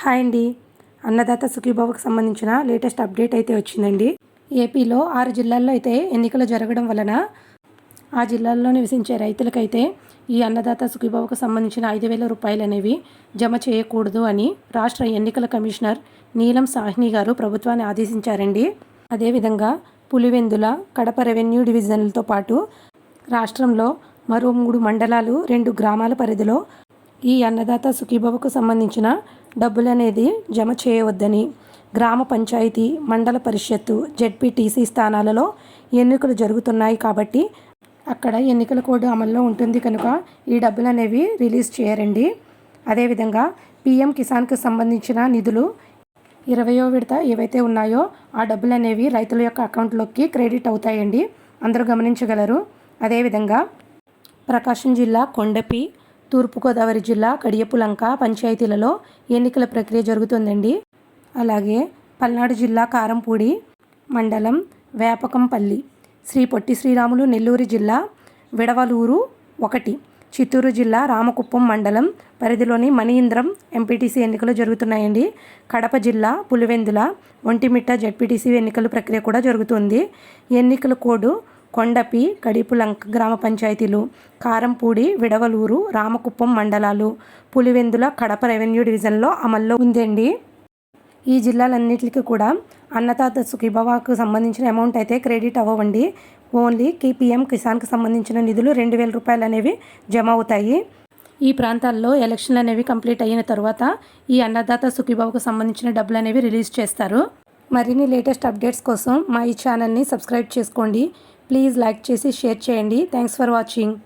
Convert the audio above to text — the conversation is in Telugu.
హాయ్ అండి. అన్నదాత సుఖీభావకు సంబంధించిన లేటెస్ట్ అప్డేట్ అయితే వచ్చిందండి. ఏపీలో ఆరు జిల్లాల్లో అయితే ఎన్నికలు జరగడం వలన ఆ జిల్లాల్లో నివసించే రైతులకైతే ఈ అన్నదాత సుఖీభావకు సంబంధించిన ఐదు వేల రూపాయలు అనేవి జమ చేయకూడదు అని రాష్ట్ర ఎన్నికల కమిషనర్ నీలం సాహ్ని గారు ప్రభుత్వాన్ని ఆదేశించారండి. అదేవిధంగా పులివెందుల కడప రెవెన్యూ డివిజన్లతో పాటు రాష్ట్రంలో మరో మూడు మండలాలు రెండు గ్రామాల పరిధిలో ఈ అన్నదాత సుఖీభవకు సంబంధించిన డబ్బులు అనేది జమ చేయవద్దని గ్రామ పంచాయతీ మండల పరిషత్తు జెడ్పీటీసీ స్థానాలలో ఎన్నికలు జరుగుతున్నాయి కాబట్టి అక్కడ ఎన్నికల కోడ్ అమల్లో ఉంటుంది కనుక ఈ డబ్బులు అనేవి రిలీజ్ చేయరండి. అదేవిధంగా పీఎం కిసాన్కి సంబంధించిన నిధులు ఇరవయో విడత ఏవైతే ఉన్నాయో ఆ డబ్బులు అనేవి రైతుల యొక్క అకౌంట్లోకి క్రెడిట్ అవుతాయండి. అందరూ గమనించగలరు. అదేవిధంగా ప్రకాశం జిల్లా కొండపి తూర్పుగోదావరి జిల్లా కడియపులంక పంచాయతీలలో ఎన్నికల ప్రక్రియ జరుగుతుందండి. అలాగే పల్నాడు జిల్లా కారంపూడి మండలం వేపకంపల్లి శ్రీ పొట్టి శ్రీరాములు నెల్లూరు జిల్లా విడవలూరు ఒకటి చిత్తూరు జిల్లా రామకుప్పం మండలం పరిధిలోని మణీంద్రం ఎంపీటీసీ ఎన్నికలు జరుగుతున్నాయండి. కడప జిల్లా పులివెందుల ఒంటిమిట్ట జడ్పీటీసీ ఎన్నికల ప్రక్రియ కూడా జరుగుతుంది. ఎన్నికల కోడ్ కొండపి కడిపులంక గ్రామ పంచాయతీలు కారంపూడి విడవలూరు రామకుప్పం మండలాలు పులివెందుల కడప రెవెన్యూ డివిజన్లో అమల్లో ఉందండి. ఈ జిల్లాలన్నింటికి కూడా అన్నదాత సుఖీభవాకు సంబంధించిన అమౌంట్ అయితే క్రెడిట్ అవ్వండి ఓన్లీ కేపీఎం కిసాన్కి సంబంధించిన నిధులు రెండు వేల రూపాయలు అనేవి జమ అవుతాయి. ఈ ప్రాంతాల్లో ఎలక్షన్లు అనేవి కంప్లీట్ అయిన తర్వాత ఈ అన్నదాత సుఖీభావకు సంబంధించిన డబ్బులు అనేవి రిలీజ్ చేస్తారు. మరిన్ని లేటెస్ట్ అప్డేట్స్ కోసం మా ఈ ఛానల్ని సబ్స్క్రైబ్ చేసుకోండి. ప్లీజ్ లైక్ చేసి షేర్ చేయండి. Thanks for watching